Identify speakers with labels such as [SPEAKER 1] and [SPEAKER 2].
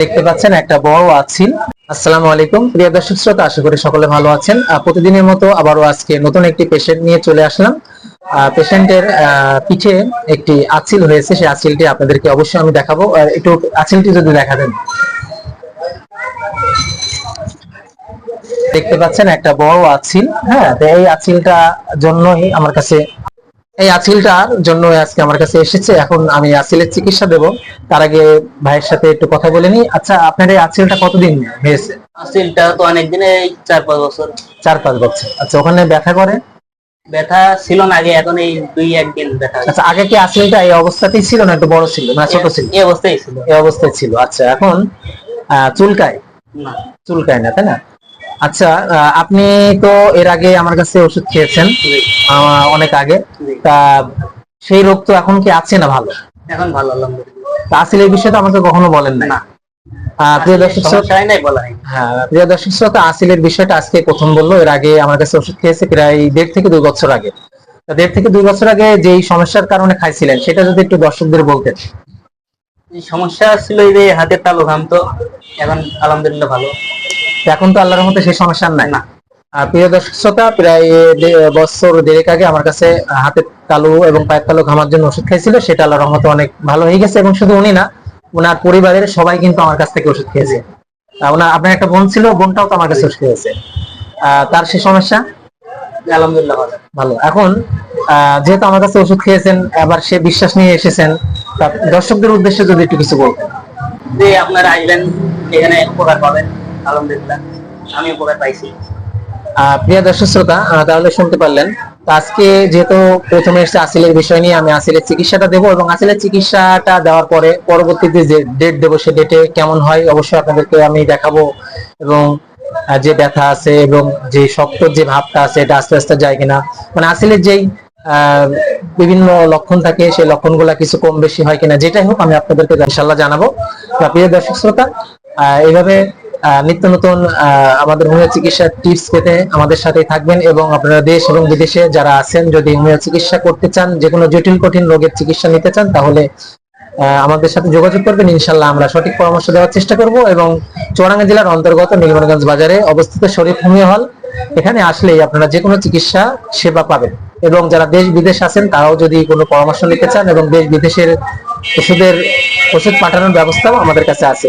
[SPEAKER 1] দেখতে পাচ্ছেন একটা বড় আছিল আসসালামু আলাইকুম। প্রিয় দর্শক শ্রোতা, আশা করি সকলে ভালো আছেন। প্রতিদিনের মতো আবারও আজকে নতুন একটি পেশেন্ট নিয়ে চলে আসলাম। পেশেন্টের পিঠে একটি আছিল হয়েছে। সেই আছিলটি আপনাদেরকে অবশ্যই আমি দেখাবো। আর একটু আছিলটি যদি দেখাবেন দেখতে পাচ্ছেন একটা বড় আছিল হ্যাঁ এই আছিলটা জন্যই আমার কাছে এই আছিলটার জন্য আজকে আমার কাছে এসেছে। এখন আমি আছিলের চিকিৎসা দেব। তার আগে ভাইয়ের সাথে একটু কথা বলে নিই। আচ্ছা আপনার এই আছিলটা কতদিন হয়েছে?
[SPEAKER 2] আসিলটা তো অনেকদিন এই চার পাঁচ বছর।
[SPEAKER 1] চার পাঁচ বছর। আচ্ছা ওখানে ব্যথা করে?
[SPEAKER 2] ব্যথা ছিল না আগে এখন এই দুই একদিন ব্যথা
[SPEAKER 1] আচ্ছা আগে কি আছিলটা এই অবস্থাতেই ছিল না একটু বড় ছিল না ছোট ছিল?
[SPEAKER 2] এই অবস্থায় ছিল।
[SPEAKER 1] এই অবস্থায় ছিল। আচ্ছা এখন চুলকায়?
[SPEAKER 2] না।
[SPEAKER 1] চুলকায় না তাই না? আচ্ছা আপনি তো এর আগে আমার কাছে ওষুধ খেয়েছেন অনেক আগে। তা সেই রোগ তো এখন কি আছে না ভালো?
[SPEAKER 2] এখন ভালো আলহামদুলিল্লাহ।
[SPEAKER 1] তা আসলে এই বিষয়টা আমাকে কখনো বলেন
[SPEAKER 2] না।
[SPEAKER 1] প্রিয় দর্শক শ্রোতা-
[SPEAKER 2] সমস্যা হয় নাই বলা
[SPEAKER 1] প্রিয় দর্শক শ্রোতা আসিলের বিষয়টা আজকে প্রথম বলল। এর আগে আমার কাছে ওষুধ খেয়েছে প্রায় দেড় থেকে দুই বছর আগে। দেড় থেকে দুই বছর আগে যেই সমস্যার কারণে খাইছিলেন সেটা যদি একটু দর্শকদের বলতেন।
[SPEAKER 2] এই সমস্যা ছিল এই যে হাতের তালু ঘামতো এখন আলহামদুলিল্লাহ ভালো।
[SPEAKER 1] তো এখন তো আল্লাহর মধ্যে সেই সমস্যা নাই। প্রিয় দর্শক শ্রোতা প্রায় বছর দেড়েক আগে আমার কাছে তালু এবং পায়ের তালু ঘামার জন্য ওষুধ খাইছিল সেটা আল্লাহর রহমতে অনেক ভালো হয়ে গেছে এবং শুধু উনি না ওনার পরিবারের সবাই কিন্তু আমার কাছ থেকে ওষুধ খেয়েছে। ওনার আপনার একটা বোন ছিল বোনটাও তো আমার কাছে ওষুধ খেয়েছে। তার সেই সমস্যা?
[SPEAKER 2] আলহামদুলিল্লাহ ভালো।
[SPEAKER 1] এখন আহ, যেহেতু আমার কাছে ওষুধ খেয়েছেন এবার সে বিশ্বাস নিয়ে এসেছেন দর্শকদের উদ্দেশ্যে যদি একটু কিছু বলতেন।
[SPEAKER 2] যে আপনারা আসবেন এখানে উপকার পাবেন। আলহামদুলিল্লাহ, আমি উপকার পাইছি।
[SPEAKER 1] প্রিয় দর্শক শ্রোতা তাহলে শুনতে পারলেন আজকে যেহেতু প্রথমে এসেছে আসিলের বিষয় নিয়ে, আমি আসিলের চিকিৎসাটা দেবো এবং আসিলের চিকিৎসাটা দেওয়ার পরে পরবর্তীতে যে ডেট দেবো, সে ডেটে কেমন হয়, অবশ্যই আপনাদেরকে আমি দেখাবো এবং যে ব্যথা আছে এবং যে শক্ত যে ভাবটা আছে, এটা আস্তে আস্তে যায় কিনা। মানে আসিলের যেই বিভিন্ন লক্ষণ থাকে, সেই লক্ষণগুলা কিছু কম বেশি হয় কিনা, যেটাই হোক আমি আপনাদেরকে ইনশাল্লাহ জানাব। প্রিয় দর্শক শ্রোতা এইভাবে নিত্য নতুন আমাদের হোমিও চিকিৎসার টিপস পেতে আমাদের সাথেই থাকবেন এবং আপনারা দেশ এবং বিদেশে যারা আছেন, যদি হোমিও চিকিৎসা করতে চান যে কোনো জটিল কঠিন রোগের চিকিৎসা নিতে চান, তাহলে আমাদের সাথে যোগাযোগ করবেন। ইনশাল্লাহ আমরা সঠিক পরামর্শ দেওয়ার চেষ্টা করব এবং চুয়াডাঙ্গা জেলার অন্তর্গত নীলমণিগঞ্জ বাজারে অবস্থিত শরীফ হোমিও হল। এখানে আসলেই আপনারা যে কোনো চিকিৎসা সেবা পাবেন এবং যারা দেশ বিদেশ আছেন, তারাও যদি কোনো পরামর্শ নিতে চান এবং দেশ বিদেশের ওষুধের ওষুধ পাঠানোর ব্যবস্থাও আমাদের কাছে আছে।